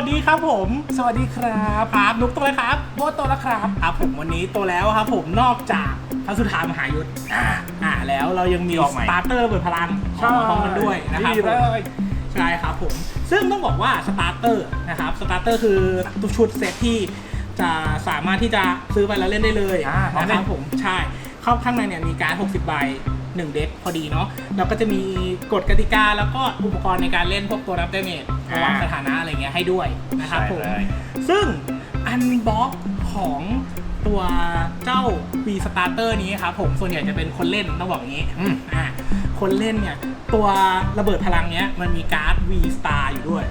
วัสดีครับผม สวัสดีครับครับนุกตัวเลยครับโบทโตแล้วครับครับผมวันนี้ตัวแล้วครับผมนอกจากพระสุธามหายุทธอ่าอ่าแล้วเรายังมีที่ออกใหม่สตาร์เตอร์ระเบิดพลังออกมาพร้อมกันด้วยนะครับดีผเลมยใช่ครับผม ซึ่งต้องบอกว่าสตาร์เตอร์นะครับสตาร์เตอร์คือตัวชุดเซตที่จะสามารถที่จะซื้อไปแล้วเล่นได้เลยอ่านะครับผมใช่เข้าข้างในเนี่ยมีการด60 ใบ หนึ่งเด็กพอดีเนาะแล้วก็จะมีกฎกติกาแล้วก็อุปกรณ์ในการเล่นพวกตัวรับเดเมจระวังสถานะอะไรเงี้ยให้ด้วยนะครับผมใช่เลยซึ่งอันบ็อกของตัวเจ้า V Starter นี้ครับผมส่วนใหญ่จะเป็นคนเล่นต้องบอกอย่างนี้อืมอ่าคนเล่นเนี่ย ตัวระเบิดพลังเนี้ยมันมีการ์ด V Star อยู่ด้วย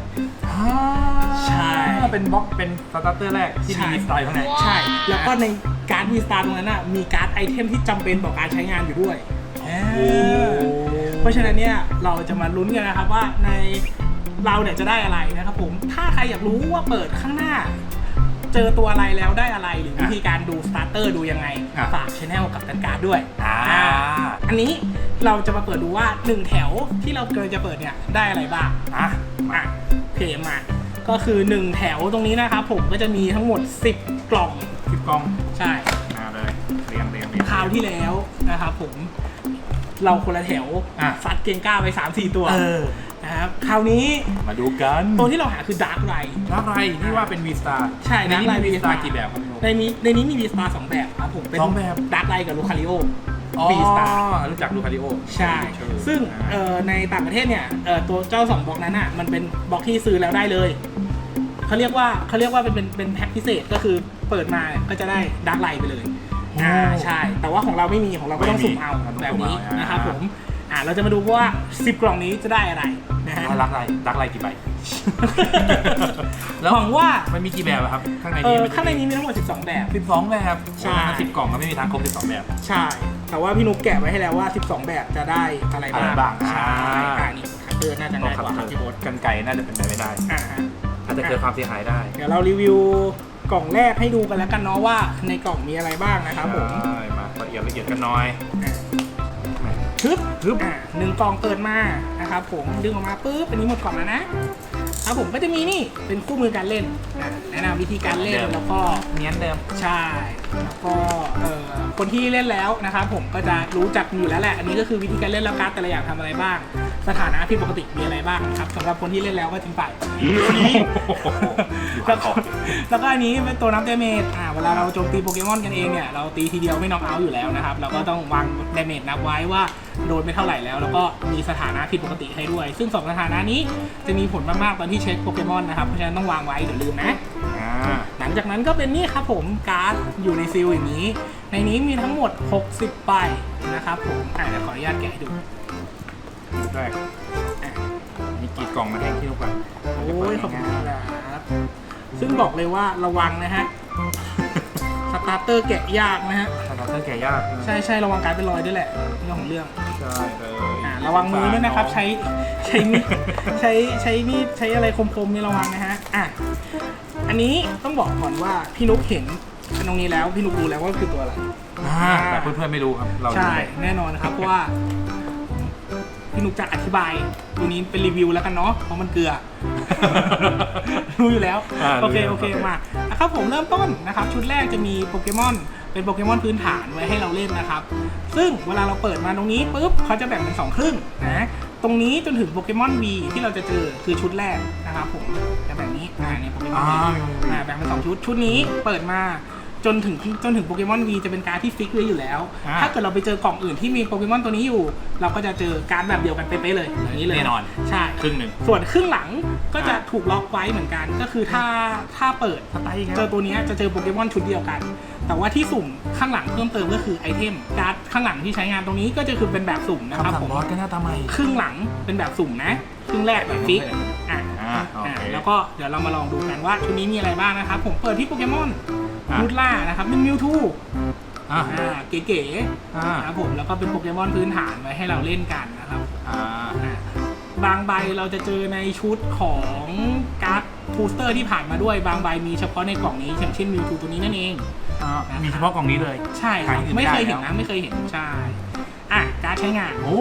ใช่เป็นบล็อกเป็นสตาร์เตอร์แรกที่ใช่มีสไตล์ข้างในใช่ แล้วก็ในการ์ด V Star ตรงนั้นน่ะมีการ์ดไอเทมที่จำเป็นต่อการใช้งานอยู่ด้วย โอ้เพราะฉะนั้นเนี่ยเราจะมาลุ้นกันนะครับว่าในเราเนี่ยจะได้อะไรนะครับผม ถ้าใครอยากรู้ว่าเปิดข้างหน้า เจอตัวอะไรแล้วได้อะไรหรือวิธีการดูสตาร์เตอร์ดูยังไง อะ ฝากชแนลกับตันการ์ดด้วยอ่าอ่า อันนี้เราจะมาเปิดดูว่า 1 แถวที่เราเกินจะเปิดเนี่ยได้อะไรบ้าง อะอะโอเคมา ก็คือ 1 แถวตรงนี้นะครับผมก็จะมีทั้งหมด 10 กล่องสิบกล่อง ใช่ มาเลย เรียงเรียงเรียงคราวที่แล้วนะครับผม เราคนละแถวอะ ซัดเกงก้าไป3-4ตัวเออนะครับคราวนี้มาดูกันตัวที่เราหาคือดาร์กไรรักไรที่ว่าเป็นวีสตาร์ใช่ในนี้ Dark Light มีวีสตา V-Star ร์กี่แบบครับพี่โมในนี้ในนี้มีวีสตาร์สองแบบครับผมเป็นสองแบบ ดาร์กไรกับลูคาริโออ๋อวีสตาร์ รู้จักลูคาริโอใช่ ซึ่งเอ่อในต่างประเทศเนี่ยเอ่อตัวเจ้าสองบล็อกนั้นอะ มันเป็นบล็อกที่ซื้อแล้วได้เลย เขาเรียกว่าเขาเรียกว่าเป็นเป็นเป็นแพ็คพิเศษก็คือเปิดมาก็จะได้ดาร์กไลท์ไปเลย อ่าใช่ แต่ว่าของเราไม่มีของเราก็ต้องสุ่มเอาแบบนี้นะครับผมอ่าเราจะมาดูว่า 10 กล่องนี้จะได้อะไรนะฮะรักไรรักไรกี่ใบหวังว่ามันมีกี่แบบอะครับ ข้างในเอนี้อมัจะข้างในนี้มีทั้งหมด 12 แบบสิบสองแบบใช่สิบกล่องก็ไม่มีทางครบสิบสองแบบ ใช่ แต่ว่าพี่นุ๊กแกะไว้ให้แล้วว่า 12 แบบจะได้อะไรบ้างอะไรบ้างใช่อ่าอ่านี่เออน่าจะง่ายกว่าครับพี่โบ๊ทกันไก่น่าจะเป็นไปไม่ได้อ่าอาจจะเกิดความเสียหายได้ เดี๋ยวเรารีวิว กล่องแรกให้ดูกันแล้วกันเนาะว่า ในกล่องมีอะไรบ้างนะครับผมใช่มาละเอียดละเอียดกันหน่อยฮึบฮึบอะหนึ่งกล่องเปิดมานะครับผมดึงออกมาปุ๊บอันนี้หมดกล่องแล้วนะครับผมก็จะมีนี่เป็นคู่มือการเล่นนะแนะนำวิธีการเล่นแล้วก็เนี้ยนเดิมใช่ แล้วก็เอ่อคนที่เล่นแล้วนะครับผมก็จะรู้จักอยู่แล้วแหละ อันนี้ก็คือวิธีการเล่นแล้วการ์ดแต่ละอย่างทำอะไรบ้าง สถานะผิดปกติมีอะไรบ้างนะครับสำหรับคนที่เล่นแล้วก็ทิ้งไปอยู่แล้ข้าวงก็คอแล้วก็อันนี้เป็นตัวนับเดเมจอ่าเวลาเราโจมตีโปเกมอนกันเองเนี่ยเราตีทีเดียวไม่น็อกเอาท์อยู่แล้วนะครับเราก็ต้องวางเดเมจนับไว้ว่าโดนไปเท่าไหร่แล้ว แล้วก็มีสถานะผิดปกติให้ด้วย ซึ่งสองสถานะนี้จะมีผลมากๆตอนที่เช็คโปเกมอนนะครับเพราะฉะนั้นต้องวางไว้เดี๋ยวลืมนะอ่าห ลังจากนั้นก็เป็นนี่ครับผมการ์ดอยู่ในซีลอย่างนี้ ในนี้มีทั้งหมด 60ใบนะครับผมอะเดี๋ยวขออนุญาตแกะให้ดูแรกอะมีกี่กล่องมาแทงที่ลูกกันโอ้ยขอบคุณครับซึ่งบอกเลยว่าระวังนะฮะ สตาร์เตอร์แกะยากนะฮะ สตาร์เตอร์แก่ยากใช่ใช่ระวังการเป็นรอยด้วยแหละเรื่องของเรื่องใช่เลยอ่าระวังมือด้วยนะครับ ใช้ใช้มีดใช้ใช้มีดใช้อะไรคมๆนี่ระวังนะฮะอะอันนี้ต้องบอกก่อนว่าพี่นุกเห็นตรงนี้แล้วพี่นุกรู้แล้วว่าคือตัวอะไรอ่าแต่เพื่อนๆไม่รู้ครับเรารู้ใช่แน่นอนนะครับเพราะว่าพี่นุกจะอธิบายตัวนี้เป็นรีวิวแล้วกันเนาะเพราะมันเกลือ รู้อยู่แล้วอ่าโอเครู้โอเคโอเคมา นะครับผมเริ่มต้นนะครับชุดแรกจะมีโปเกมอนเป็นโปเกมอนพื้นฐานไว้ให้เราเล่นนะครับ ซึ่งเวลาเราเปิดมาตรงนี้ปุ๊บเขาจะแบ่งเป็นสองครึ่งนะตรงนี้จนถึงโปเกมอน V ที่เราจะเจอคือชุดแรกนะครับผมจะแบบนี้อ่าในโปเกมอนอ่า V อ่าแบ่งเป็นสองชุดชุดนี้เปิดมา จนถึงจนถึงโปเกมอน V จะเป็นการดที่ฟิกไว้อยู่แล้ว อ่าถ้าเกิดเราไปเจอกล่องอื่นที่มีโปเกมอนตัวนี้อยู่ เราก็จะเจอการดแบบเดียวกันเป๊ะๆเลยอย่างนี้เลยแน่นอน ใช่ ครึ่งหนึ่ง ส่วนครึ่งหลังก็จะอ่า ถูกล็อกไว้เหมือนกัน ก็คือถ้าถ้าเปิด สไตล์อีกแล้วเจอตัวเนี้ยจะเจอโปเกมอนชุดเดียวกัน แต่ว่าที่สุ่มข้างหลังเพิ่มเติมก็คือไอเทมการ์ดข้างหลังที่ใช้งานตรงนี้ก็จะคือเป็นแบบสุ่มนะครับคำสั่ผงมบอสก็น่าทำไมครึ่งหลังเป็นแบบสุ่มนะ ครึ่งแรกแบบฟิกอะ อ่าโออะเค แล้วก็เดี๋ยวเรามาลองดูกันว่าชุดนี้มีอะไรบ้างนะครับ ผมเปิดที่โปเกมอนอะ มูดล่านะครับเป็นมิวทูอ่าอ่าเก๋ๆอ่านะครับผมแล้วก็เป็นโปเกมอนพื้นฐานไว้ให้เราเล่นกันนะครับอ่าอ่าบางใบเราจะเจอในชุดของการ์ดบูสเตอร์ที่ผ่านมาด้วยบางใบมีเฉพาะในกล่องนี้อย่างเช่นมิวทูตัวนี้นั่นเอง อ่ามีเฉพาะกล่องนี้เลย ใช่ครับขายอื่นไม่ไม่ได้เคยเห็นแล้นะวไม่เคยเห็นใช่อะการ์ดใช้งาน โอ้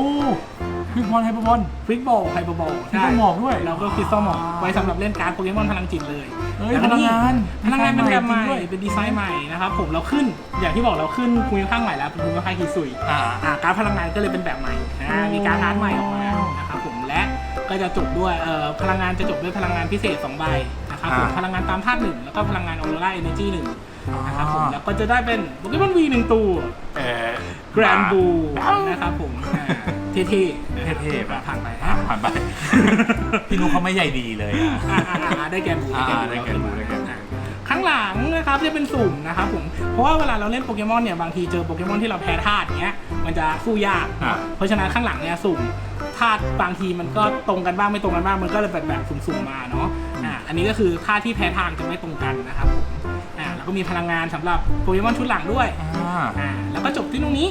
ควิกบอลไฮเปอร์บอลฟริกโบไฮเปอร์โบมีต้นหมอกด้วยแล้วก็คริสตัลหมอกไว้สำหรับเล่นการ์ดโปเกมอนพลังจิตเลยเอ้ยแล้วก็พลังงานพลังงานเป็นแบบใหม่จริงด้วยเป็นดีไซน์ใหม่นะครับผมเราขึ้นอย่างที่บอกเราขึ้นภูมิภาคใหม่แล้วเป็นภูมิภาคฮิซุยอ่าอ่าการดพลังงานก็เลยเป็นแบบใหม่นะโอ้มีการดอาร์ตใหม่ออกมานะครับผมและก็จะจบด้วยเอ่อพลังงานจะจบด้วยพลังงานพิเศษ2ใบนะครับผมพลังงานตามธาตุหนึ่งแล้วก็พลังงานออโรราเอเนจีหนึ่ง นะครับผมแล้วก็จะได้เป็นโปเกมอนวีหนึ่งตัวเออแกรนบูนะครับผมอ่าเท่ๆนะครับเท่ๆแบบผ่านไปอะนะผ่านไป พี่นุ๊กเขาไม่ใหญ่ดีเลยอะ อ่าอ่าอ่าได้แกนบูอ่าได้แกนบูได้แกนบู อ่าข้างหลังนะครับจะเป็นสุ่มนะครับผมเพราะว่าเวลาเราเล่นโปเกมอนเนี่ยบางทีเจอโปเกมอนที่เราแพ้ธาตุเนี้ยมันจะสู้ยาก อะ เพราะฉะนั้นข้างหลังเนี่ยสุ่มธาตุบางทีมันก็ตรงกันบ้างไม่ตรงกันบ้างมันก็เลยแบบแบบสุ่มๆมาเนาะอ่าอันนี้ก็คือธาตุที่แพ้ทางจะไม่ตรงกันนะครับผมอ่าแล้ว ก็มีพลังงานสำหรับโปเกมอนชุดหลังด้วยอ่า อ่าแล้วก็จบที่ตรงนี้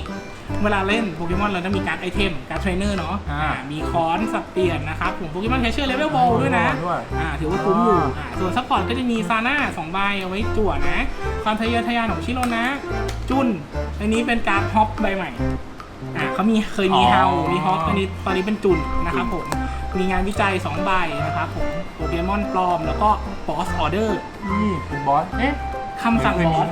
เวลาเล่นโปเกมอนเราจะมีการดไอเทมการดเทรนเนอร์เนาะอ่าอ่ามีคอนสับเปลี่ยนนะครับผมโปเกมอนแคชเชอร์เลเวลโบด้วยนะด้วยอ่าถือว่าคุ้มอยู่อ่า อ่าส่วนซัพพอร์ตก็จะมีซาน่าสองใบเอาไว้จั่วนะ ความทะเยอทะยานของชิโรนะ จุนอันนี้เป็นการดฮอปใบใหม่อ่าเขามีเคยมีเฮามีฮอปอันนี้ตอนนี้เป็นจุนนะครับผมมีงานวิจัย2ใบนะครับผมโปเกมอนปลอมแล้วก็บอสออเดอร์ นี่เป็นบอส เอ๊ะ คำสั่งไม่บมี อส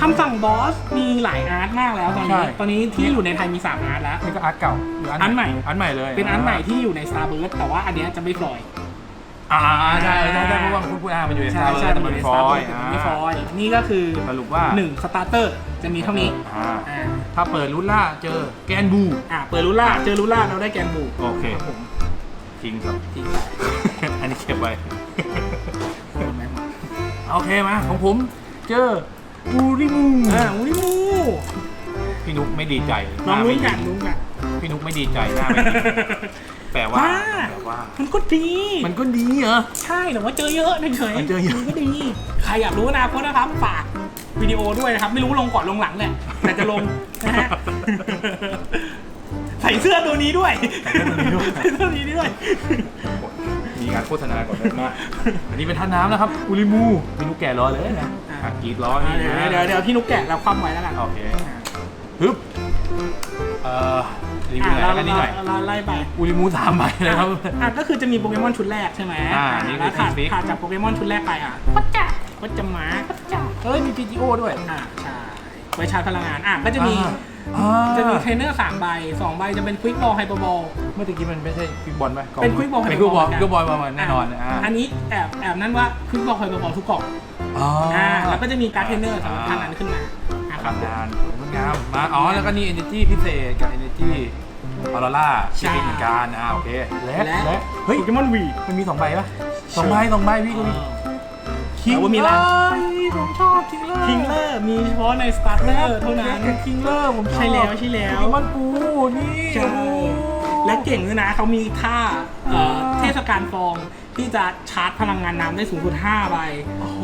คำสั่งบอสมีหลายอาร์ตมากแล้วตอนใช่นี้ตอนนี้ที่อยู่ในไทยมี 3 อาร์ตแล้ว นี่ก็อาร์ตเก่าหรืออันใหม่ อันใหม่เลยเป็นอาร์ตใหม่ที่อยู่ใน Starburst แต่ว่าอันเนี้ยจะไม่ฟลอย อ่าใช่ใช่ใช่เพราะว่าคุณพูดอ่ามันอยู่ในใช่ซาเวอใช่ร์แต่มัมันนเป็นฟอย Starburst แต่มันไม่ฟอย นี่ก็คือสรุปว่า1สตาร์เตอร์จะมีเท่านี้อ่าอ่าถ้าเปิดรุ่นล่าเจอแกนบู อ่าเปิดรูล่าเจอรูล่าเราได้แกนบูโอเคครับผมจริงครับ จริงอันนี้เก็บไว้หมดไหมหมดโอเคมาของผม เจออูริมูอ่าอุ้ยมูพี่นุ๊กไม่ดีใจลองหาลุ้ไม่นกันลุ้นกันพี่นุ๊กไม่ดีใจหน้าไม่ดีแปลว่าบ้าแปลว่า มันก็ดี มันก็ดีเหรอ ใช่แต่ว่าเจอเยอะเฉยมันเจอเยอะมันก็ดี ใครอยากรู้อนาคตนะครับฝากวิดีโอด้วยนะครับ ไม่รู้ลงก่อนลงหลังแหละแต่จะลงนะฮะใส่เสื้อตัวนี้ด้วยใส่เสื้อตัวนี้ด้วย ใส่เสื้อตัวนี้ด้วยมีการโฆษณาก่อนเลยมา อันนี้เป็นท่าน้ำนะครับอูริมูพี่นุ๊กแก่รอเลยนะอะอะกรีดร้ออะนี่เดี๋ยวนะเดี๋ยวเดี๋ยวพี่นุกแกะเราคว่ำไว้แล้วกันโอเคฮึบเอ่อรีวิวไหนอะแล้วกันนิดหน่อยเราเราไล่ไปอูริมูสามใบเลยครับ อะก็คือจะมีโปเกมอนชุดแรกใช่ไหมอ่านี่คือแล้วถัด Team Speak ถัดจากโปเกมอนชุดแรกไปอะก็จะก็จะมาก็จะเอ้ยมี PGO ด้วย อ่าใช่ไว้ชาร์จพลังงานอะก็จะมีอ่า จะมีเทรนเนอร์สามใบสองใบจะเป็นควิกบอลไฮเปอร์บอล เมื่อกี้มันไม่ใช่ควิกบอลไหมกล่งเป็น Quick Ball เป็นควิกบอล Hyperball ควิกบอลมาแน่นอนอ่าอันนี้แอบแอบนั่นว่าควิกบอลไฮเปอร์บอลทุกกล่องอ๋ออ่าแล้วก็จะมีการดเทรนเนอร์สำหรับท่านนั้นขึ้นมาอะพครัลับงงานสวยงามมาอ๋อแล้วก็นี่ energy พิเศษกับ energy ออโรร่าใช่ที่เป็นเหมือนกันอ่าโอเคและและและเฮ้ยโปเกมอนวีมันมีสองใบปะสองใบสองใบพี่ก็มี คิงว่ามีอะไรผมชอบคิงเลอร์คิงเลอร์มีเฉพาะในสตาร์เตอร์เท่านั้นคิงเลอร์ผมชอบใช่แล้วใช่แล้วโปเกมอนปูนี่ใช่โอ้โหและเก่งด้วยนะเขามีท่าเอ่อเทศกาลฟองที่จะชาร์จพลังงานน้ำได้สูงสุด5ใบ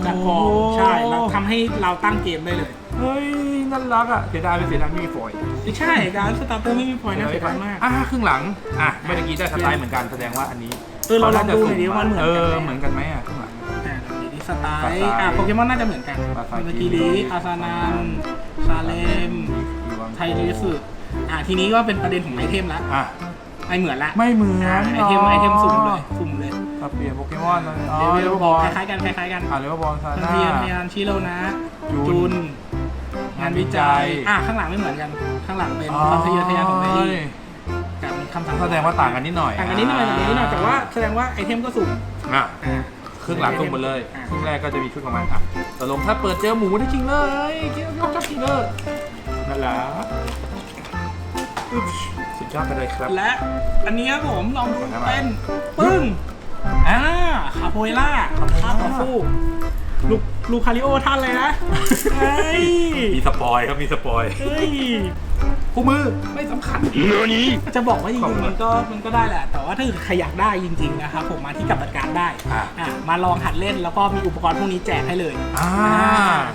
จากฟองใช่แล้วทำให้เราตั้งเกมได้เลย เฮ้ยน่ารักอะเสียดายไปเสียดายไม่มีฟอยล์ใช่การสตาร์เตอร์ไม่มีพอยต์น่าเสียดายมากอะครึ่งหลังอะเมื่อกี้ได้สไตล์เหมือนกันแสดงว่าอันนี้เออเราลองดูหน่อยดิว่ามันเหมือนเอกันอไหมเหมือนกันไหมอะ สไตสไตล์ล์อ่าโปเกมอนน่าจะเหมือนกันสไตล์เมื่อกี้นี้อาซานันชาเลม ไทริสึอ่าทีนี้ก็เป็นประเด็นของไอเทมละอะไม่เหมือนละไม่เหมือนอ่าไอเทมไอเทมสุ่มเลยสุ่มเลยถ้าเปลี่ยนโปเกมอนเลยอ๋อเดเรีวิยลกว่าบบออลลคล้ายๆกันคล้ายๆกันอะเรียกว่าบอลซาทันน่าเทียนพยานชิโรนะจุนจุนงานวิจัยงานวิจัยอะข้างหลังไม่เหมือนกัน ข้างหลังเป็นอ๋อความทะเยอทะยานของเมรี่กับคำสั่งแสดงว่าต่างกันนิดหน่อยต่างกันนิดหน่อยต่างกันนิดหน่อยแต่ว่าแสดงว่าไอเทมก็สุ่มอะอ่าค รึ่งหลังตรงหมดเลยอ่าครึ่งแรกก็จะมีชุดของมันอะตกลงถ้าเปิดเจอหมูได้จริงเลยเกี่ยวกับจับจริงเลยนั่นแหละอุ๊ยสุดยอดไปเลยครับ และอันนี้ครับผมลองดูขอให้มาเป็นปึ้งอ่าคาโพเอล่าคาต่อสู้ลูกลูคาริโอท่านเลยนะเฮ้ยมีสปอยครับมีสปอยเฮ้ย คู่มือไม่สำคัญจะบอกว่าจขอบริคุงณๆมันก็มันก็ได้แหละ แต่ว่าถ้าใครอยากได้จริงๆนะครับผมมาที่กับจัดการได้อะอะมาลองหัดเล่นแล้วก็มีอุปกรณ์พวกนี้แจกให้เลยอ่า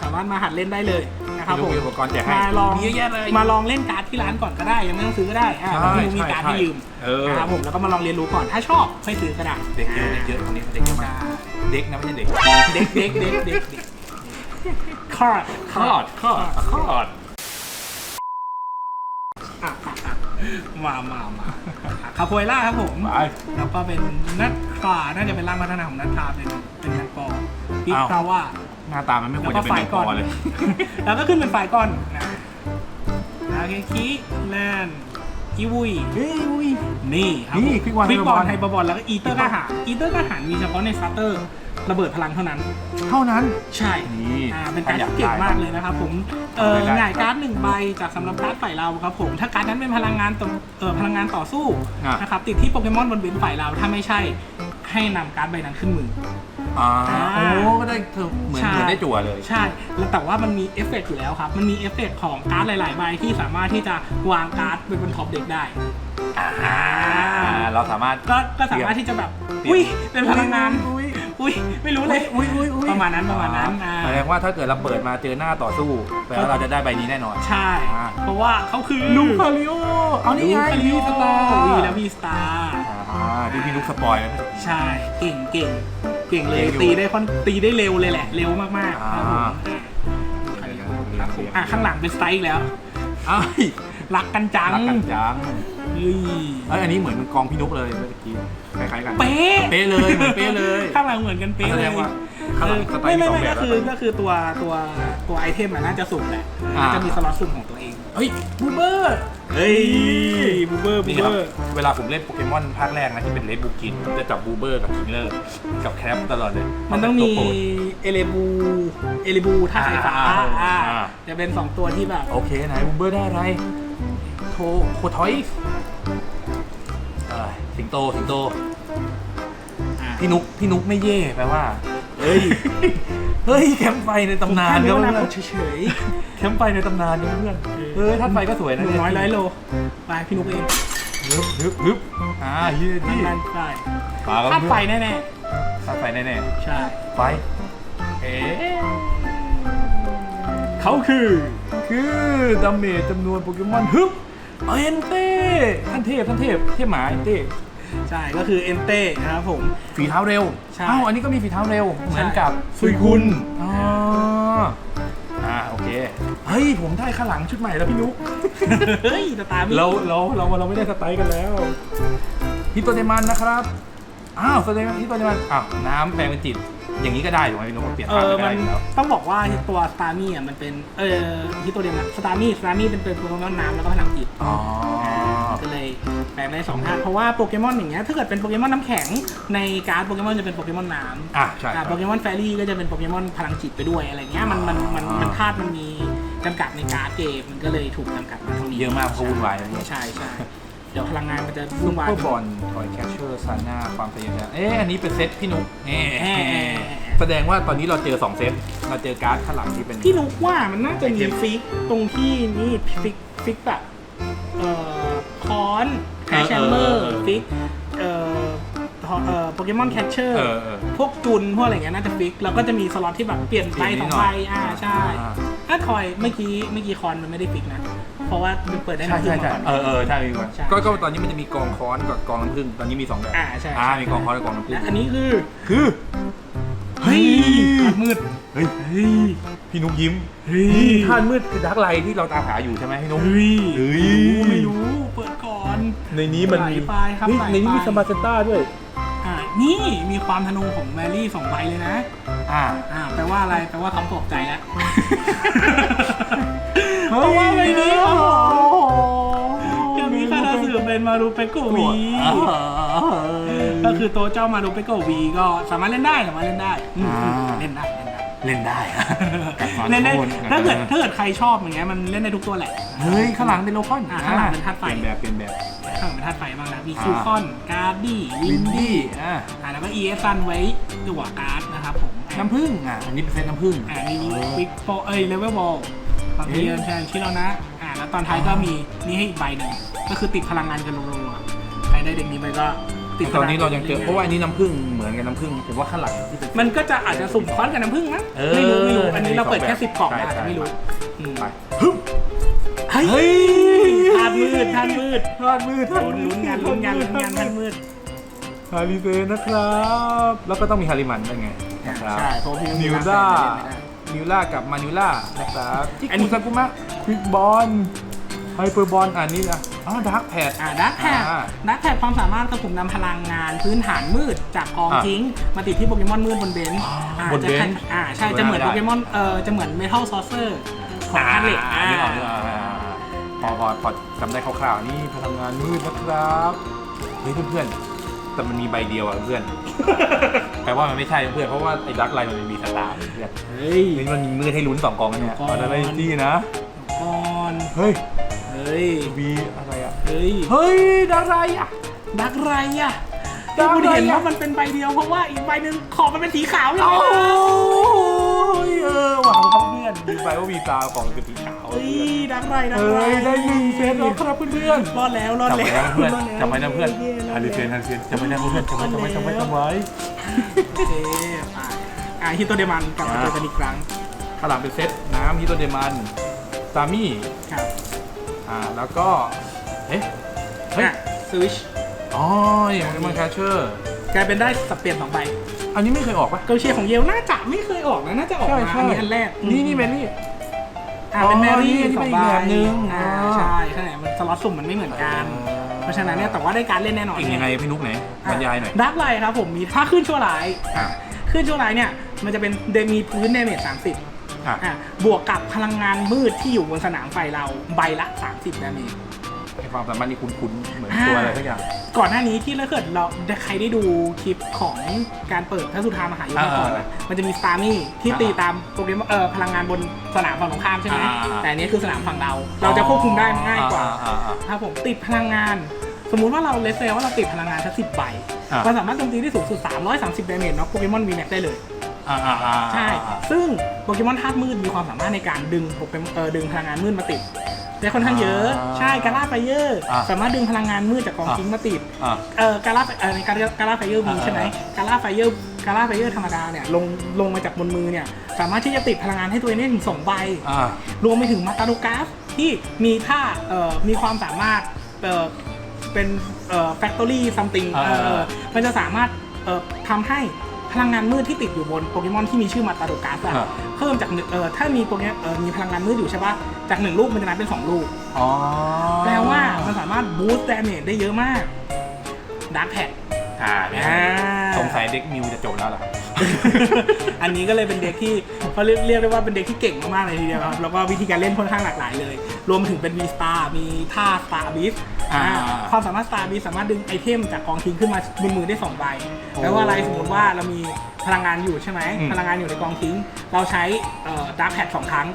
สามารถมาหัดเล่นได้เลยนะครับผมมีอุปกรณ์แจกให้มาลองมีเยอะแยะเลยมาลองเล่นการ์ดที่ร้านก่อนก็ได้ยังไม่ต้องซื้อก็ได้อะใช่พี่นุ้ยมีการ์ดให้ยืมเออ นะครับผมแล้วก็มาลองเรียนรู้ก่อนถ้าชอบค่อยซื้อก็ได้เด็กเยอะเด็กเยอะตรงนี้เด็กเยอะมากเด็กนะไม่ใช่เด็กเด็กเด็กเด็กเด็กเด็กคอร์ดคอดคอดคอดอะอะอะ มามามาคาโพเอล่าครับผมไป แล้วก็เป็นนัทคราน่าจะเป็นร่างพัฒนาของนัทคราเป็นเป็นแมนปอพิกอ้าวคราว่า หน้าตามันไม่ควแล้รวจะก็เป็นไฟแมงก่ปอนอเลย แล้วก็ขึ้นเป็นไฟก่อนนะโอเคคิแลนอีวุยเฮ้ยอุ้ย นี่ครับนี่ผม Quick Ball ควิกบอล Hyperball ไฮเปอร์บอลแล้วก็อีเตอร์ก็หารอีเตอร์ก็หารมีเฉพาะในสตาร์เตอร์ ระเบิดพลังเท่านั้น เท่านั้น ใช่นี่อ่าเป็นการถ้อยที่เก่งได้มากเลยนะครับผมเออได้ได้ง่ายการ์ดหนึ่งใบจากสำหรับการ์ดฝ่ายเราครับผม ถ้าการ์ดนั้นเป็นพลังงานต่อเอ่อพลังงานต่อสู้อะ นะครับติดที่โปเกมอนบนเบนฝ่ายเราถ้าไม่ใช่ให้นำการ์ดใบนั้นขึ้นมืออ่าอ่าโอ้ก็ได้เธอเหมือนใช่ เหมือนได้จั่วเลย ใช่แล้วแต่ว่ามันมีเอฟเฟกต์อยู่แล้วครับ มันมีเอฟเฟกต์ของการ์ดหลาย ๆ ใบที่สามารถที่จะวางการ์ดไว้บนท็อปเด็กได้ อ่า เราสามารถ ก็ก็สามารถที่จะแบบเตรียมอุ้ยเป็นพลังงานอุ้ย อุ้ยไม่รู้เลยอุ้ยอุ้ยอุ้ยประมาณนั้นประมาณนั้นอ่าแสดงว่าถ้าเกิดเราเปิดมาเจอหน้าต่อสู้แปลว่าเราจะได้ใบนี้แน่นอนใช่ อ่า เพราะว่าเขาคือลูคาริโอเอานี่ไงลูคาริโอสตาร์วีและวีสตาร์อ่าที่พี่ลูกสปอยล์นะใช่เก่งเก่งเก่งเลยเก่งอยู่ตีได้ค่อนตีได้เร็วเลยแหละ เร็วมากๆครับผมอ่า ครับผมอะข้างหลังเป็นสไตล์อีกแล้วไอ้ายรักกันจังรักกันจังเฮ้ย เอ้ยอันนี้เหมือนกองพี่นุกเลยเมื่อกี้ค ล้ายๆกันเป๊ะเป๊ะเลยเหมือนเป๊ะเลยข้างหลังเหมือนกันเป๊ะแสเลดยงว่าข้างหลังสไตไม่ล์มีไม่สองไม่แบบก็คือก็คือตัวตัวตัวไอเทมอะน่าจะสุ่มแหละอ่าจะมีสล็อตสุ่มของตัวเองเฮ้ยบูเบอร์เฮ้ย บูเบอร์บูนี่เบครัอบร์ เวลาผมเล่นโปเกมอนภาคแรกนะที่เป็นเลดบูกินผมจะจับบูเบอร์กับคิงเลอร์กับแคปตลอดเลยมันต้องมีตัวโปรด เอเลบูเอเลบูท่าสายฟ้าอ่าอ่า อ่าจะเป็นสองตัวที่แบบโอเคไหนบูเบอร์ได้อะไรโทโคทอยส์เอ้ยสิงโตสิงโต อ่าพี่นุกพี่นุกไม่เย่แปลว่า เฮ้ยเฮ้ยแคมป์ไฟในตำนานผมแค่ครับรู้เพื่นะอนเฉยแคมป์ไฟในตำนานนี่เพื่อนเฮ้ยท่านไฟก็สวยๆหนะนุ่มเนี่ยน้อยร้อยโลไปพี่นุกเองฮึบฮึบฮึบอ่าเฮียนั่ที่นนั่นใช่มาแล้วธาตุไฟแน่ธาตุไฟแน่ๆใช่ ๆไฟเอ๊ะเขาคือคือดาเมจจำนวนโปเกมอนฮึบเอ็นเต้ท่านเทพท่านเทพเทพหมาเอ็นเต้ ใช่ก็คือเอนเต้นะครับผม ฝีเท้าเร็วใช่อ้าวอันนี้ก็มีฝีเท้าเร็ว เหมือนกับใช่ซุยคุณอ๋ออ่าโอเค เฮ้ย ผมได้ข้างหลังชุดใหม่แล้วพี่นุ๊กเฮ้ยตาตามีเราเราเราเราไม่ได้สไตล์กันแล้วฮิโตเดมันนะครับ อ้าวสเตมันฮิโตเดมันอ้าวน้ำแปลงเป็นจิต อย่างนี้ก็ได้ถูกไหมพี่นุ๊กมันเปลี่ยนเอภาพอไปมัได้นอยู่แล้ว ต้องบอกว่าตัวสตาร์มี่อะมันเป็นเออที่ตัวเดียวนะสตาร์มี่สตาร์มี่เป็นเป็นโปเกมอนน้ำแล้วก็พลังจิตอ๋อ ก็เลยแปลงได้สองธาตุเพราะว่าโปเกมอนอย่างเงี้ยถ้าเกิดเป็นโปเกมอนน้ำแข็งในการ์ดโปเกมอนจะเป็นโปเกมอนน้ำอะใช่อ่าโปเกมอนแฟรี่ก็จะเป็นโปเกมอนพลังจิตไปด้วยอะไรเงี้ยมันมันมันมันธาตุมันมีจำกัดในการ์ดเกมมันก็เลยถูกจำกัดมาเท่านี้เยอะมากเพราะวุ่นวายเลยเนี่ย ใช่ใช่เดี๋ยวพลังงานมันจะซุวุ่ปนเปวายอร์บอลทอยแคชเชอร์ซาน่าความทะเยอทะยานเอ๊ะอันนี้เป็นเซตพี่นุ๊กนี่แหมแสดงว่าตอนนี้เราเจอ 2 เซต เราเจอการ์ดข้างหลังที่เป็น พี่นุกว่ามันน่าจะมีไอเทมฟิกตรงที่นี่ฟิกฟิกแบบเอ่อคอนแคชแชมเมอร์ฟิกเอ่อเอ่อโปเกมอนแคชเชอร์เออเออพวกจุน พวกอะไรเงี้ยน่าจะฟิก แล้วก็จะมีสล็อตที่แบบเปลี่ยนไปเปลี่ยนนิสอดงหน่ใบอยอ่าใช่อ่าถ้าทอยเมื่อกี้เมื่อกี้คอนมันไม่ได้ฟิกนะ เพราะว่ามันเปิดได้ใช่น้ำผึ้ใช่งมาใช่ก่อน เออเออใช่มีวันใช่ก็ก็ตอนนี้มันจะมีกองค้อนกับกองน้ำผึ้งตอนนี้มี2แบบอ่าใช่ อ่าใช่มีกองค้อนกับกองน้ำผึ้งและอันนี้คือคือเฮ้ยขาดมืดเฮ้ยเฮ้ยพี่นุ๊กยิ้มเฮ้ยนี่ท่านมืดคือดักไลท์ที่เราตามหาอยู่ใช่ไหมพี่นุ๊ก เฮ้ยเฮ้ย ไม่รู้ไม่รู้เปิดก่อน ในนี้มันมีหลายไฟล์ครับเฮ้ยหลายในนี้มีไฟล์สมาร์เซนต้าด้วย อ่านี่มีความธนูของแมรี่สองใบเลยนะ อ่า อ่าแปลว่าอะไรแปลว่าคำตกใจแล้วเฮ้ยเพราะว่า รูเปโกวีก็คือตัวเจ้ามารูเปโกวีก็สามารถเล่นได้สามารถเล่นได้อืมอ่าเล่นได้เล่นได้เล่นได้เล่นได้กัดฟันถ้าเกิดโค่นถ้าเกิดใครชอบอย่างเงี้ยมันเล่นได้ทุกตัวแหละ เฮ้ย ข้างหลังเป็นโลคอนอ่าข้างหลังเป็นธาตุไฟเปลี่ยนแบบเปลี่ยนแบบข้างหลังเป็นธาตุไฟบ้างนะมีอ่าคิวคอน การ์ดดี้วิวินนดี้ดี้อ่าอ่าแล้วก็เอซันไว้ตัวการ์ดนะครับผมน้ำผึ้งอะอันนี้เป็นเซตน้ำผึ้งอ่ามีวิกโปเอ้ยเลเวลบอลความเพียรแทนชิโรนะอ่าแล้วตอนท้ายก็มีนี่ให้อีกใบหนึ่ง ก็คือติดพลังงานกันรัวๆใครได้เด็กนี้ไปก็ติดพตอลันงนี้เรายังเจอเพราะว่าอันนี้น้ำผึ้งเหมือนกับน้ำผึ้งผมว่าข้างหลังที่เป็น มันก็จะอาจจะสุ่มคอนกับน้ำผึ้งมั้งเออไม่รู้ไม่รู้อันนี้เราเปิดแค่ใช่สิบกล่องใช่นะอาจจะไม่รู้ใช่อืมไปเฮ้เฮ้ยยทานมืดทานมืดทานมือทานลุ้นมือลุ้นงานลุ้นงานลุ้นงานทานมืดฮาริเซนะครับ แล้วก็ต้องมีฮาริมันด้วยไงนะครับ ใช่เพราะพี่นิวล่านิวล่ากับมานิวล่านะครับจิอันนี้ กุซากุมะควิกบอล ไฮเปอร์บอลอันนี้นะอ๋อดาร์กแพด อ่าดักแพดอ่าดักแพดความสามารถกระผมนำพลังงานพื้นฐานมืดจากกองอ่าทิ้ง มาติดที่โปเกมอนมืดบนเบนช์อ๋ออ่าบนจะเบนช์อ่าใช่ดูจะเหมือนได้โปเกมอนเออจะเหมือนเมทัลซอสเซอร์ของธาตุเหล็กอ่านึกออกนึกออกอ่าพอพอพอจำได้คร่าวๆนี่พลังงานมืดนะครับเฮ้ยเพื่อนๆแต่มันมีใบเดียวอะเพื่อนแปลว่ามันไม่ใช่เพื่อนเพราะว่าไอ้ดักไลน์มันมีสตาร์เพื่อนเฮ้ย นี่มันมีมืดให้ลุ้นสองกองนะเนี่ยก่อนมันอะไรที่นะ ก่อน เฮ้ย เฮ้ย มีอะไรอะ เฮ้ย เฮ้ยดักไลน์อะดักไรอะดัที่กคุณไรอะเห็นว่ามันเป็นใบเดียวเพราะว่าอีกใบหนึ่งขอบมันเป็นสีขาวใช่ไหมโอ้ล่ะยเออหวังครับเพื่อนมีใบว่ามีตาของเป็นสีขาวเฮ้ยดักไรดักเอ้ไรยได้หนึ่งเซตแล้วครับเพื่อนรอดแล้วรอดจำไว้แล้วนะเพื่อนรดแล้วจำไว้นะเพื่อนย้รอฮัดนแล้วดิเซนฮันดิเซนจำไว้นะเพื่อนจำไว้จำไว้จำไว้จำไว้โอเคอะอะฮิโตเดมันกลับมาเจอกันอีกครั้งข้างหลังเป็นเซตน้ำฮิโตเดมันซามี่ครับ อ่าแล้วก็เอ๊ะเฮ้ยสวิชอ๋ออย่างนี้มันแคชเชอร์กลายเป็นได้สับเปลี่ยนสองใบอันนี้ไม่เคยออกปะเกลเชียร์ของเยลน่าจะไม่เคยออกนะน่าจะออกมาอันนี้อันแรกนี่นี่เมนนี่อ่าเป็นแมรี่อ๋อนี่สองเป็นอีใบกแบบนึงอ่าอ๋อใช่ข้างในมันสล็อตสุ่มมันไม่เหมือนกัน เพราะฉะนั้นเนี่ยแต่ว่าได้การเล่นแน่นอนเก่งยังไงพี่นุ๊กไหนบรรยายหน่อยดักไลครับผมมีถ้าขึ้นชั่วร้ายอะขึ้นชั่วร้ายเนี่ยมันจะเป็นเดมีพื้นเดเมจสามสิบ อะ อะบวกกับพลังงานมืดที่อยู่บนสนามไฟเราใบละ 30ดาเมจ ให้ความสามารถนี่คุ้นๆเหมือนตัวอะไรสักอย่าง ก่อนหน้านี้ที่เราเกิดเราใครได้ดูคลิปของการเปิดพระสุธามหายุทธ์มาก่อนอ่ามันจะมีสตาร์มี่ที่อ่าตีตามโปรแกรมเอ่อพลังงานบนสนามฝั่งตรงข้ามใช่ไหมอ่าอ่า แต่อันนี้คือสนามฝั่งเรา เราจะควบคุมได้ง่ายกว่า อ่อ่อ่าถ้าผมติดพลังงาน สมมุติว่าเราเลสเซลว่าเราติดพลังงานสักสิบใบอ่ามันสามารถโจมตีได้สูงสุด 330ดาเมจเนาะโปเกมอนวีแม็กได้เลย อ่าอ่าอ่าใช่ ซึ่งโปเกมอนธาตุมืดมีความสามารถในการดึงโปเกมเออดึงพลังงานมืดมาติดได้ค่อนข้างเยอะ ใช่กาล่าไฟเยอร์สามารถดึงพลังงานมืดจากกองทิ้งมาติดอ่าเออกาล่าเออในการกาล่าไฟเยอร์มีอ่าใช่ไหมกาล่าไฟเยอร์กาล่าไฟเยอร์ธรรมดาเนี่ยลงลงมาจากบนมือเนี่ยสามารถที่จะติดพลังงานให้ตัวเองได้ถึงสองใบอ่ารวมไปถึงมาตาโดกาสที่มีท่าเอ่อมีความสามารถเอ่อเป็นเอ่อ factory something อ่าเอ่อมันจะสามารถเอ่อทำให้ พลังงานมืดที่ติดอยู่บนโปเกมอนที่มีชื่อมาตาโดกาสอะอ่าเพิ่มจากหนึ่งเอ่อถ้ามีโปเกมเอ่อมีพลังงานมืดอยู่ใช่ปะจากหนึ่งลูกมันจะนับเป็นสองลูก อ๋อแปลว่ามันสามารถบูสต์ดาเมจได้เยอะมากดาร์กแพดอ่าเนี่ยอ่าสงสัยเด็กมิวจะจบแล้วล่ะครับ อันนี้ก็เลยเป็นเด็กที่เขาเรียกเรียกได้ว่าเป็นเด็กที่เก่งมากๆเลยทีเดียวครับแล้วก็วิธีการเล่นค่อนข้างหลากหลายเลย รวมถึงเป็น V Star มีท่า Star Beast อ่าอ่าความสามารถ Star Beast สามารถดึงไอเทมจากกองทิ้งขึ้นมาบนมือได้2ใบโอ้แปลว่าอะไรสมมติว่าเรามีพลังงานอยู่ใช่ไหมอืมพลังงานอยู่ในกองทิ้ง เราใช้ดาร์กแพดสองครั้ง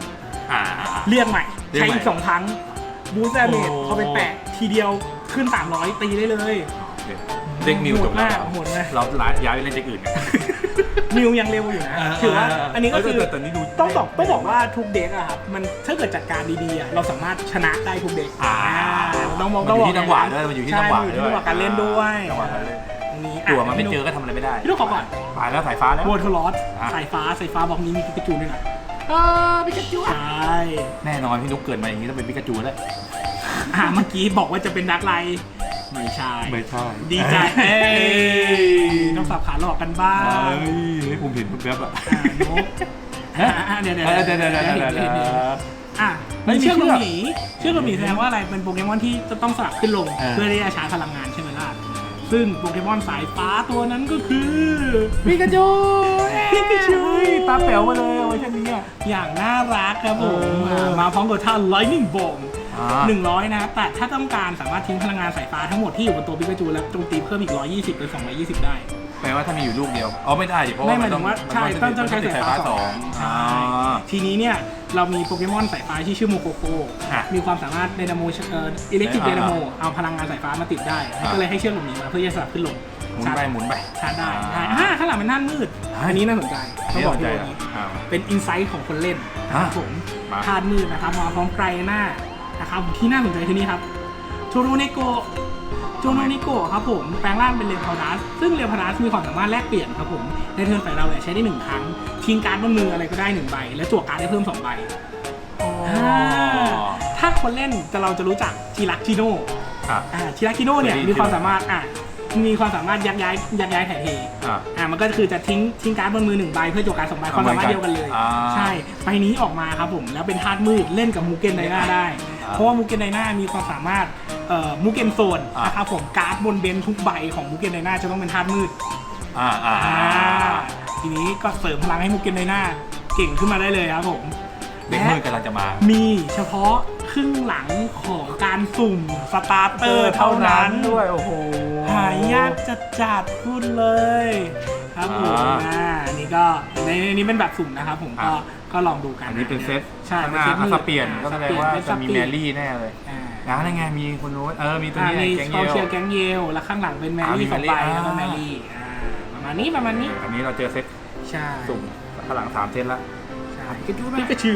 อ่าเรียกใหม่เรียกใช้ใหม่อีกสองครั้งบูสต์ดาเมจโอ้เอาไปแปะทีเดียวขึ้น 300 ตีได้เลย เด็กมิวจบแล้วโหดมากเราหลายย้ายไปเล่นเด็กอื่นเนี่ยนิวยังเร็วอยู่นะถือว่าอันนี้ก็คือแต่แต่นี่ดู ต้องบอกต้องบอกว่าทุกเด็กอะครับมันถ้าเกิดจัดการดีๆอะเราสามารถชนะได้ทุกเด็กอ่าต้องบอกมันต้องอบอยู่กที่จังหวะด้วยมันอยู่ที่จังหวะใช่มันอยู่ด้วยที่จังหวะการเล่นด้วยจังหวะการเล่น อันนี้ตัวมันไม่เจอก็ทำอะไรไม่ได้พี่ลูกขอก่อนตายแล้วสายฟ้าแล้วโวอเทอร์ลอสอะ สายฟ้าสายฟ้าบอกนี้มีปิกาจูด้วยนะเออปิกาจูใช่แน่นอนพี่นุ๊กเกิดมาอย่างนี้ต้องเป็นปิกาจูแล้วอ่าเมื่อกี้บอกว่าจะเป็นดักไลท์ ไม่ใช่ ไม่ใช่ดีใจเอ้ยต้องสับขาหลอกกันบ้างเฮ้ยให้ผมเห็นแวบๆอะอ่านกอะอะเดี๋ยวเดี๋ยวเดี๋ยวเดี๋ยวเดี๋ยวเดี๋ยวเดี๋ยวเดี๋ยวเดี๋เดี๋ยยววอะเฮ้ยมีเชือกมีลเชือกมหมีเชือกลมหมีแสดงว่าอะไรเป็นโปเกมอนที่จะต้องสลับขึ้นลงอ่าเพื่อที่จะชาร์จพลังงานใช่ไหมล่ะซึ่งโปเกมอนสายฟ้าตัวนั้นก็คือปิกาจูปิกาจูตาแป๋วมาเลยเอาไว้แค่นี้อะอย่างน่ารักครับผมเอออ่ามาพร้อมกับท่า Lightning Bomb อ่าหนึ่งร้อยนะแต่ถ้าต้องการสามารถทิ้งพลังงานสายฟ้าทั้งหมดที่อยู่บนตัวปิกาจูแล้วโจมตีเพิ่มอีก 120หรือ220 ได้ แปลว่าถ้ามีอยู่ลูกเดียวอ๋อไม่ได้ดิเพราะไม่ว่าหมัมายนถึต้องงว่าใช่ต้องต้องใช้มันสายฟ้าสองอ่าใช่ทีนี้เนี่ยเรามีโปเกมอนสายฟ้าที่ชื่อโมโคโคอะมีความสามารถไดนาโมเอ่ออิเล็กทริกอ่าไดนาโมเอาพลังงานสายฟ้ามาติดได้อ่าก็เลยให้เชือกหลบหนีมาเพื่อจะสลับขึ้นลงหมุนชาร์จไปหมุนไปชาร์จได้อ่าใช่อ่าข้างหลังเป็นหน้ามืดอ่าอันนี้น่าสนใจต้องบอกใจพี่โรอะนี้อ่าเป็นอินไซต์ของคนเล่นอ่าครับผมมาธาตุมืดนะครับมาพร้อมไกรหน้า นะครับที่น่าสนใจคือนี่ครับโจโรเนโกโจโรเนโกครับผมแปลงร่างเป็นเรพาดัสซึ่งเรพาดัสมีความสามารถแลกเปลี่ยนครับผมในเทิร์นฝ่ายเราเนี่ยใช้ได้หนึ่งครั้ง ทิ้งการ์ดบนมืออะไรก็ได้หนึ่งใบ และจั่วการ์ดได้เพิ่มสองใบอ๋อถ้าคนเล่นจะเราจะรู้จักชิรักจิโน่อะอ่าชิรักจิโน่เนี่ยเคยได้ยินมีความสามารถอะมีความสามารถยักย้ายยักย้ายถ่ายเทอะอ่ามันก็คือจะทิ้งทิ้งการ์ดบนมือหนึ่งใบเพื่อโจกการดสองใบความสามารถเดียวกันเลยอ่าใช่ใบนี้ออกมาครับผมแล้วเป็นธาตุมืดเล่นกับมูเกนไดนาได้ เพราะว่ามูเกนไดนามีความสามารถเอ่อมูเกนโซนอ่านนะครับผมการ์ดบนเบนทุกใบของมูเกนไดนาจะต้องเป็นธาตุมืดอ่าอ่าอ่าทีนี้ก็เสริมพลังให้มูเกนไดนาเก่งขึ้นมาได้เลยครับผมเด็กมืดกำลังจะมา มีเฉพาะครึ่งหลังของการสุ่มสตาร์เตอร์เท่านั้นด้วยโอ้โหหายากจัดจัดๆพูดเลยครับผมอ่าอ่าอันนี้ก็ในในนี้เป็นแบบสุ่มนะครับผมก็อะก็ลองดูกัน อันนี้เป็นเซต ใช่ข้างหน้าเป็นเซตอัมืสดเปลี่ยนอ่าก็แสดงสเปลี่ยนว่าเป็นจะมีสเปแมลี่ยน รี่แน่เลยอ่าอ่านั่นไงมีคนนู้นเออมีตัวอ่านี้มีแก๊งคอเยเชียลร์แก๊งเยลแล้วข้างหลังเป็นแมอ่ามีรี่สองใบแมรี่แล้วก็อ่า แมรี่อ่าประมาณนี้ประมาณนี้อันนี้เราเจอเซตใช่สุ่มข้างหลังสามเซตละ ใช่พิกาจูพิกาจู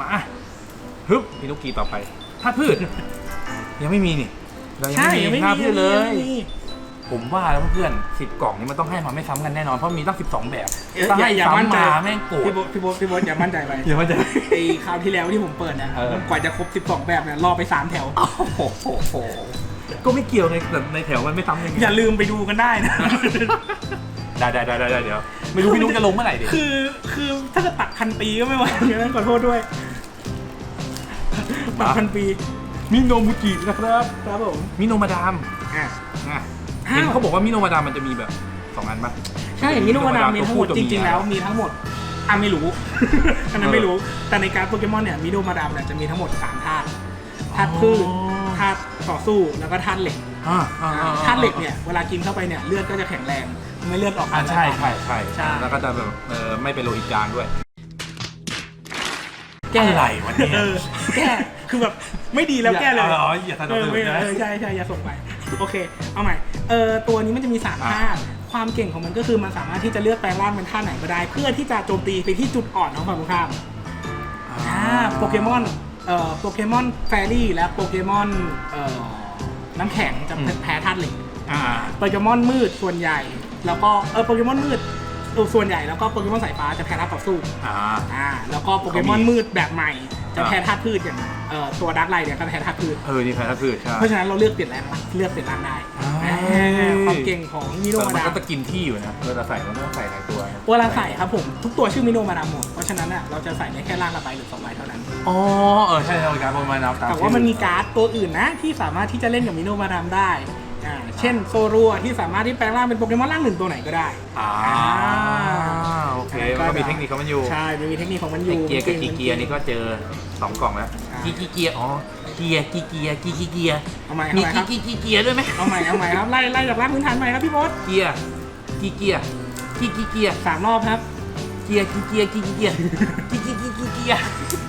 มาฮึบมีลูกกีต่อไป ถ้าพืช ยังไม่มีนี่เรายังใช่ไม่ยังมีไม่หน้ามีพืชเลยังยไม่มี ผมว่าแล้วเพื่อนสิบกล่องนี้มันต้องให้มาไม่ซ้ำกันแน่นอนเพราะมีตั้งสิบสองแบบเอ๊ะถ้าอย่าให้อย่ามั่นซ้ำใจ มาแม่งโกรธพี่โบทพี่โบทพี่โบทอย่ามั่นใจไปอย่ามั่นใจไอ้คราวที่แล้วที่ผมเปิดนะเออ กว่าจะครบ 12 แบบเนี่ยรอไป 3 แถว โอ้โหก็ไม่เกี่ยวในแต่ในแถวมันไม่ซ้ำยังไงอย่าลืมไปดูกันได้นะ ได้ได้ได้ได้เดี๋ยวไม่รู้พี่นุ๊กจะลงเมื่อไหร่ดิคือคือถ้าจะตัดพันปีก็ไม่ไหวอย่างนั้นขอโทษด้วยตัดพันปี มิโนมุจินะครับครับผมมิโนมาดามอะ อะอ้าว เห็นเขาบอกว่ามิโนมาดามมันจะมีแบบสองอันปะ ใช่มิโนมาดามมีทั้งหมดตัวผู้ตัวจเมียริงๆแล้วมีทั้งหมดอะไม่รู้ อันนั้นไม่รู้ แต่ในการดโปเกมอนเนี่ยมิโนมาดามเนี่ยจะมีทั้งหมดสามธาตุ ธาตุพืช ธาตุต่อสู้ แล้วก็ธาตุเหล็กอ่าอ่าอ่ธาตุเหล็กเนี่ยเวลากินเข้าไปเนี่ยเลือดก็จะแข็งแรง ไม่เลือดออกอ่าใช่ใช่ใช่ใช่ แล้วก็จะแบบเออไม่เป็นโลหิตจางด้วย แก้อะไรวะเนี่ยเออแก้ คือแบบไม่ดีแล้วแก้เลย อ๋ออย่าสนับเอสอนุไม่นนะเออใช่ใช่อย่าส่งไป โอเค เอาใหม่เออตัวนี้มันจะมีสามอะธาตุความเก่งของมันก็คือมันสามารถที่จะเลือกแปลงร่างเป็นธาตุไหนก็ได้ เพื่อที่จะโจมตีไปที่จุดอ่อนของฝั่งตรงข้ามอ่าโปเกมอนเอ่อโปเกมอนแฟรี่และโปเกมอนเอ่อน้ำแข็งจะแพ้ธาตุเหล็กอ่าโปเกมอนมืดส่วนใหญ่ แล้วก็เออโปเกมอนมืดเออส่วนใหญ่แล้วก็โปเกมอนสายฟ้าจะแพ้ธาตุต่อสู้อ่าอ่าแล้วก็โปเกมอนมืดแบบใหม่ จะแพ้ธาตุพืชอย่างเอ่อตัวดักไลเนี่ยก็แพ้ธาตุพืช เออนี่แพ้ทัพืชใช่เพราะฉะนั้นเราเลือกเปลี่ยนแรงเลือกเปลี่ยนร่างได้อ่าแหมความเก่งของมิโนแต่มามันดาก็มจะกินที่อยู่นะเวลาใส่มันต้องใส่หลายตัวนะเวลาใส่ครับผมทุกตัวชื่อมิโนมาดามหมดเพราะฉะนั้นอะเราจะใส่ได้แค่ร่างละใบหรือสองใบเท่านั้น อ๋อเออใช่ใช่การประมาณนับตามแต่ว่ามันมีการ์ดตัวอื่นนะที่สามารถที่จะเล่นกับมิโนมาดามได้ อ่าเช่นโซรัวที่สามารถที่แปลงร่างเป็นโปเกมอนร่างหนึ่งตัวไหนก็ได้ อ่าโอเคก็มันก็มีจะเทคนิคของมันอยู่ใช่มันมีเทคนิคของมันอไอยู่เกียร์กับกีเกียร์นี่ก็เจอสองกล่องแล้วอ่ากีกีเกียร์อ๋อเกียร์กีเกียร์กีกีเกียร์เอาใหม่มีเอาใหม่ครับกีกีกีเกียร์ด้วยไหมเอาใหม่เอาใหม่ครับไล่ไล่จากร่างพื้นฐานใหม่ครับพี่บอสเกียร์กีเกียร์กีกีเกียร์สามรอบครับเกียร์กีเกียร์กีกีเกียร์กีกีกีกีเกียร์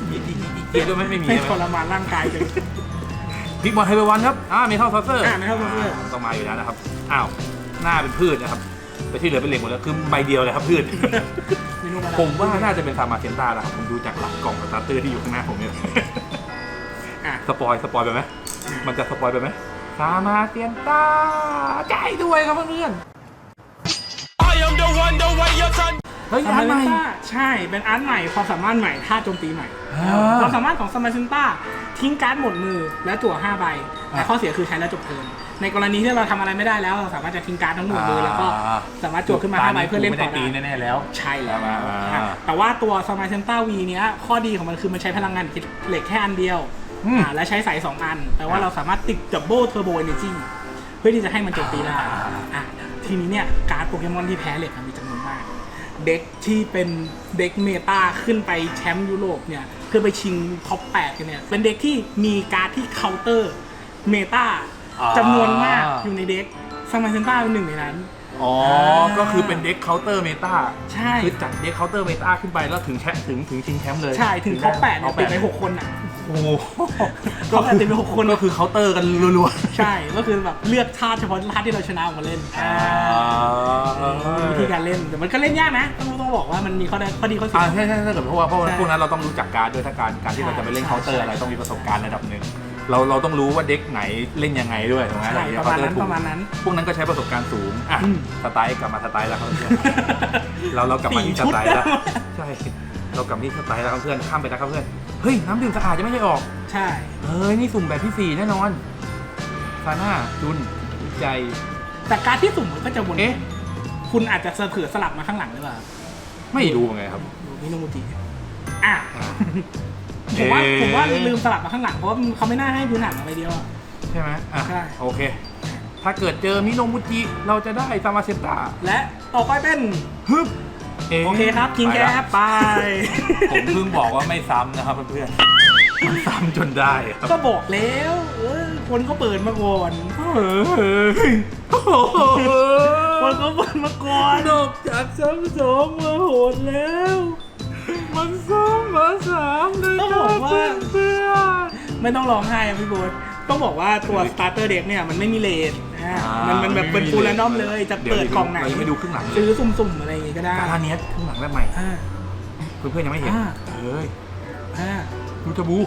มีกีกีกีเกียร์ด้วยไหมไม่มีให้ใช่ทไหมรมานร่างกายเล ยพิกบอลไฮเปอร์วันครับอ่าเมทัลซอสเซอร์อ่า Metal Saucer ต้องมาอยู่แล้วนะครับอ้าวหน้าเป็นพืชนะครับแต่ที่เหลือเป็นเหล็กหมดแล้วคือใบเดียวเลยครับพืชมิโนมาดามผมว่าน่าจะเป็นซามาเซนต้าแล้วครับผมดูจากหลังกล่องสตาร์เตอร์ที่อยู่ข้างหน้าผมเนี่ย อะ สปอยสปอยไปไหมมันจะสปอยไปไหมซามาเซนต้าใจด้วยครับเพื่อน I am the one, the way your son. ๆเฮ้ยซาอัมานใหเซม่นต้าใช่ เป็นอาร์ตใหม่ ความสามารถใหม่ท่าโจมตีใหม่อ่าความสามารถของซามาเซนต้าทิ้งการ์ดหมดมือแล้วจั่ว5ใบ แต่อ่าข้อเสียคือใช้แล้วจบเทิร์น ในกรณีที่เราทำอะไรไม่ได้แล้วเราสามารถจะทิ้งการ์ดทั้งหมดมือแล้วก็สามารถจั่วขึ้นมา5ใบเพื่อเล่นไม่ต่ได้อตีได้แน่ๆแล้ว ใช่แล้วอ่าอ่าอะแต่ว่าตัวซามาเซนต้าวีเนี้ยข้อดีของมันคือมันใช้พลังงานเหล็กแค่อันเดียวอืมอ่าและใช้สายสองอัน แปลว่าเราสามารถติดดับเบิลเทอร์โบเอเนจีเพื่อที่จะให้มันโจมตีได้อะทีนี้เนี่ยการ์ดโปเกมอนที่แพ้เหล็กมั เด็กที่เป็นเด็กเมตาขึ้นไปแชมป์ยุโรปเนี่ยขึ้นไปชิงท็อป8กันเนี่ยเป็นเด็กที่มีการ์ดที่เคาน์เตอร์เมตาอ่าจำนวนมากอยู่ในเด็กซามาเซนต้าเป็นหนึ่งในนั้นอ๋อ ก็คือเป็นเด็กเคาน์เตอร์เมตาใช่คือจัดเด็กเคาน์เตอร์เมตาขึ้นไปแล้วถึงแชมป์ถึงถึงชิงแชมป์เลย ใช่ ถึงท็อป8เนี่ยท็อปติดไปหกคนอะ โอ้โหท็อปแปดติดไปหกคนก็คือเคาน์เตอร์กันรัวใช่ก็คือแบบเลือกชาติเฉพาะชาติที่เราชนะออกมาเล่นๆอ่ามีวิธีการเล่นแต่มันก็เล่นยากนะ ต้องต้องบอกว่ามันมีข้อได้ข้อดีข้อเสีอ่าย ใช่ใช่ใช่แต่เพราะว่าเพราะว่าใช่พวกนั้นเราต้องรู้จักการดด้วยถ้าการการที่เราจะไปเล่นเคาน์เตอร์อะไรต้องมีประสบการณ์ระดับหนึ่งเราเราต้องรู้ว่าเด็กไหนเล่นยังไงด้วยถูกไหมใช่เอประมาณนั้นเคประมาณนั้นพวกนั้นก็ใช้ประสบการณ์สูงอะอืม สไตล์กลับมาสไตล์แล้วครับเพื่อนเราเรากลับมาที่สไตล์แล้ว ใช่ เรากลับมาที่สไตล์แล้วครับเพื่อนข้ามไปนะครับเพื่อนเฮ้ยน้ำดื่มสะอาดจะไม่ได้ออกใช่ เฮ้ยนี่สุ่มแบบที่สี่แน่นอนฟาน่าจุนวิจัยแต่การที่สุ่มมันก็จะวนเอ๊ะ คุณอาจจะเผื่อสลับมาข้างหลังหรือเปล่าไม่รู้เหมือนไงครับ ดูมิโนมูจิอะอ่าผมว่าเอ๊ะ ผมว่าลืมสลับมาข้างหลังเพราะว่าเขาไม่น่าให้พื้นหนังอะไรเดียวอะ ใช่ไหมอะใช่ โอเค ถ้าเกิดเจอมิโนมุจิเราจะได้ซามาเซตาและต่อไปเป็นฮึบ โอเคครับกินแกไปละไป ผมเพิ่งบอกว่าไม่ซ้ำนะครับเพื่อนๆมันซ้ำจนได้ครับก็บอกแล้วเออคนก็เปิดมาก่อนเฮ้ยโอ้โหคนก็เปิดมาก่อนนอกจากซ้ำสองมาโหดแล้ว มันซ้ำมาสามเลยต้องคบรัอบกว่าเพื่อนไม่ต้องร้องไห้อะพี่โบ๊ท ต้องบอกว่าตัว starter deck เนี่ยมันไม่มีเลทนะอ่ามัมันมันแบบเป็นไม่มีฟูลแรนดอมเลเลยทจะเปิดกล่องไหนเดี๋ยวเราจะไปดูครึ่งหลังเลย ซื้อสุ่มๆ อะไรอย่างงี้ก็ได้การเนี้ยครึ่งหลังแบบใหม่ อ่า เพื่อนๆยังไม่เห็นอ่าเฮ้ยอ่าดูทบู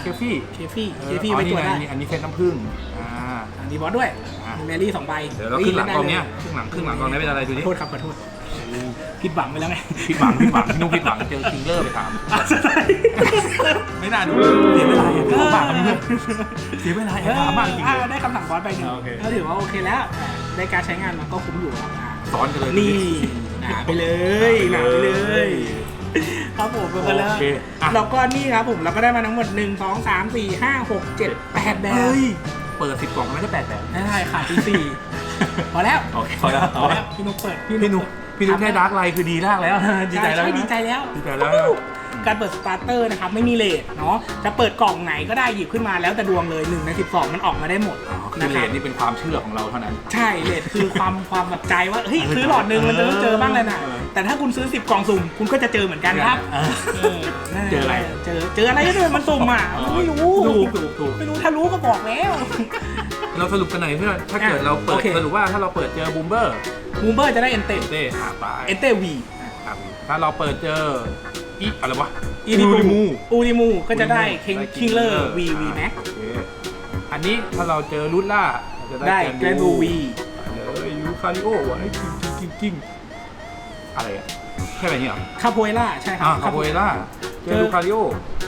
เคฟี่เคฟี่เอเคอฟี่อ๋อไว้ตัวนี่ได้งอันนี้เซตน้ำผึ้งอ่าอ่าดีบอสด้วยอะ มีแมรี่สองใบเดี๋ยวเราครึ่งหลังกองเนี้ยครึ่งหลังครึ่งหลังกองนี้เป็นอะไรดูขดิอโทษครับขอโทษ ผิดหวังไปแล้วไงผิดหวังผิดหวังพี่นุ๊กผิดหวังเจอคิงเลอร์ไปถาม ไม่น่าดูเสียเวลาอย่าไปถามมากครับเพื่อนเสียเวลาอย่าถามมากจริงอ่าๆได้คำสั่งบอสไปหนึ่งโอเค ก็ถือว่าโอเคแล้วอ่าได้การใช้งานมันก็คุ้มอยู่ครับอ่าซ้อนกันเลยนี่หนาไปเลยหนาไปเลย ครับผมเป็นคนละโอเคอะ แล้วก็นี่ครับผมเราก็ได้มาทั้งหมด 1 2 3 4 5 6 7 8 แบบเฮ้ย เปิดสิบกล่องไม่ได้แปดแบบได้ขาดที่สี่พอแล้วโอเคพอแล้วพอแล้วพี่นุ๊กเปิดพี่นุ๊ก พี่นุ๊กได้ดาร์กไลท์คือดีมากแล้ว ดีใจแล้วช่นะดีใจแล้วดีใจแล้ว การเปิดสตาร์เตอร์นะครับไม่มีเลทเนาะจะเปิดกล่องไหนก็ได้หยิบขึ้นมาแล้วแต่ดวงเลย1ใน12 มันออกมาได้หมดอ๋อคือนะเลครับทนี่เป็นความเชื่อของเราเท่านั้น ใช่เลทคือความความแบบใจว่าเฮ้ยซื้อหลอดหนึ่งมันจะต้องเจอบ้างเลยนะเออแต่ถ้าคุณซื้อ 10 กล่องสุ่มคุณก็จะเจอเหมือนกันครับเออเออนั่นแหลเจออะไรเจอเจออะไรก็เจอมันสุ่มอะไม่รู้ถูกถูกถูกไม่รู้ถ้ารู้ก็บอกแล้ว เราสรุปกันหน่อยเพื่อนถ้าเกิดอะเราเปิโอดเค สรุปว่าถ้าเราเปิดเจอบูมเบอร์มูเบอร์จะได้เอนเต้เต้หาไปเอนเต้วีครับถ้าเราเปิดเจออีอะไรวะ อีดิอูมูริมู อูดิมูก็จะได้อูริมูคิงได้คิงเลอร์ Kingler วีวีแม็กโอเคอันนี้ถ้าเราเจอรุดล่าเราจะได้ได้แกรนบูวี เลยยูคาริโอวะไอ้กิ้งกิ้งกิ้งกิ้งอะไรอะใช่ไหมเนี่ยคาโพเอล่าใช่ครัอ่าคาโบเอล่าเจอ ลูคาริโอ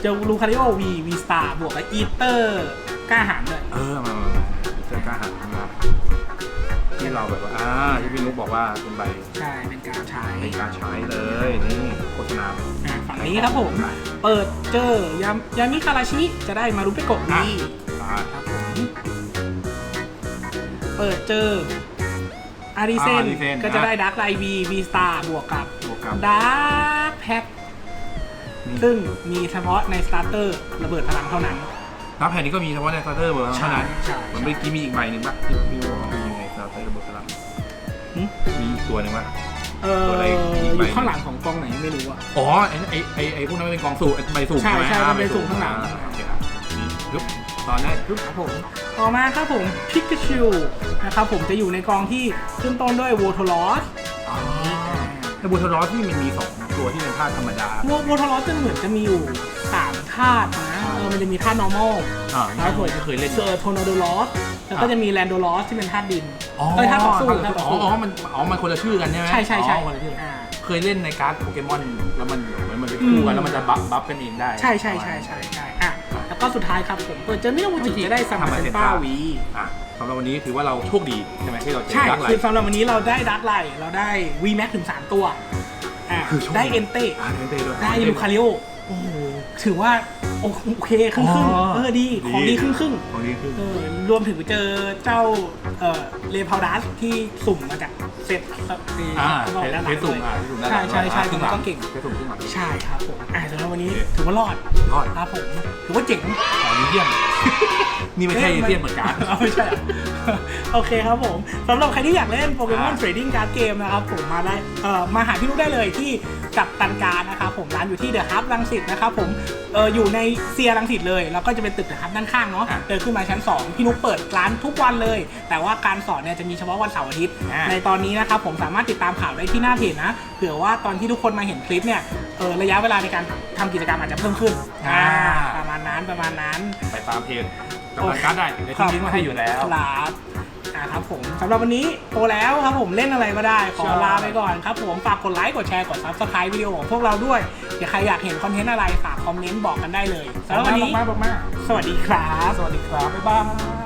เจอลูคาริโอวีวีสตาร์บวกกับอีเตอร์กล้าหาญด้วย เออ มา มามาเจอกล้าหาญมาที่เราแบบว่าอ่าที่พี่นุ๊กบอกว่าเป็นใบใช่เป็นการใช้เป็นการใช้เลยนี่โฆษณาอะฝั่งนี้ครับผม เปิดเจอยามยามิคาราชิจะได้มารุเปโกะอะวีอ่าครับผมเปิดเจออาริเซนอ่า Arisen ก็จะได้ดาร์กไลวีวีสตาร์บวกกับบวกกับดาร์กแพทนี่ซึ่งมีเฉพาะในสตาร์เตอร์ระเบิดพลังเท่านั้น น้ำแผ่นนี้ก็มีเฉพาะในสตาร์เตอร์เบอร์เท่านั้นใช่ เหมือนเมื่อกี้มีอีกใบหนึ่งป่ะที่พี่บอกว่ามีในสตาร์เตอร์เบอร์พลังหึ มีอีกตัวหนึ่งป่ะ เออตัวอะไรอีกอใบยู่ข้างหลังของกองไหนไม่รู้อะ อ๋อไอ้ไอ้ไอ้ไอ้พวกนั้นมันเป็นกองสูบไอ้ใบสูบใช่ไหมใช่อ่มันเป็นสูบข้างหลัง อ่โอเคครับนี่ปึ๊บตอนแรกปึ๊บครับผมต่อมาครับผมพิกาชูนะครับผมจะอยู่ในกองที่ขึ้นต้นด้วยโวโทลอสอ๋อไอ้บูทรอสที่มันมีสองตัวที่เป็นธาตุธรรมดาโวโวโทลอสจะเหมือนจะมีอยู่สามธาตุนะเออมันจะมีธาตุ normal อ่าครับผมไม่เคยเล่น เจอโทนโดลอสแล้วก็จะมีแลนโดลอสที่เป็นธาตุดินอ๋อเอ้ยธาตุต่อสู้ธาตุธาตุต่ออ๋อสู้อ๋อมันอ๋อมันคนละชื่อกันใช่ไหมใช่ใช่ใช่อ๋อคนละชื่ออ่า เคยเล่นในการ์ดโปเกมอนแล้วมันเหมือนมันเป็นคู่อืกันมแล้วมันจะบัฟบัฟกันเองได้ ใช่ใช่ใช่ใช่ใช่อะแล้วก็สุดท้ายครับผมเปิดเจอมิโนมุจิจะได้สมัครเป็นป้าวี อะสำหรับวันนี้ถือว่าเราโชคดีใช่ไหมที่เราเจอใช่ดักไลคือท์สำหรับวันนี้เราได้ดักไลเราได้ V Max ถึง 3 ตัวอะคือโชคดี ได้เอนเต้ อ่าเอนเต้ด้วยได้ลูคาริโอโอ้โหถือว่า โอโอเคครึ่งครึ่งอ๋อเออดีของดีครึ่งครึ่งของดีคือเออรวมถึงไปเจอเจ้าเอ่อเลพาวดัสที่สุ่มมาจากเซตเอ่อที่อ่าข้างนอกเทด้านหเทลังสุ่มด้วยอ่าเทสุ่มด้านหใช่ลังใช่ใช่อ่าผมก็เก่งเทสุ่มขึ้นมาใช่ครับผมอ่าสำหรับวันนี้โอเคถือว่ารอดยอดครับผมถือว่าเจ๋งขอยูเยี่ยมนี่ไม่ใช่เทียมเหมือนกันเอาไม่ใช่เหรอโอเคครับผมสำหรับใครที่อยากเล่นโปเกมอนอ่าเทรดดิ้งการ์ดเกมนะครับผมมาได้เอ่อมาหาพี่นุ๊กได้เลยที่กับตันการนะครับผมร้านอยู่ที่เดอะฮับรังสิตนะครับผมเอออยู่ในเซียรังสิตเลย แล้วก็จะเป็นตึกเดอะฮับด้านข้างเนาะอะเดินขึ้นมาชั้น 2 พี่นุ๊กเปิดร้านทุกวันเลย แต่ว่าการสอนเนี่ยจะมีเฉพาะวันเสาร์อาทิตย์อ่าในตอนนี้นะครับผมสามารถติดตามข่าวได้ที่หน้าเพจนะ เผื่อว่าตอนที่ทุกคนมาเห็นคลิปเนี่ยเออระยะเวลาในการทำกิจกรรมอาจจะเพิ่มขึ้นอ่าประมาณนั้นประมาณนั้น ไปตามเพจกำลังการดได้ในที่ลิงก์มาให้อยู่แล้วครับ อ่าครับผมสำหรับวันนี้โตแล้วครับผมเล่นอะไรก็ได้ ขอใช่ลาไปก่อนครับผมฝากกดไลค์กดแชร์กด subscribe วิดีโอของพวกเราด้วยเดี๋ยวใครอยากเห็นคอนเทนต์อะไรฝากคอมเมนต์บอกกันได้เลยสำหรับวันนี้ บอกมาบอกมาสวัสดีครับ สวัสดีครับบ๊ายบาย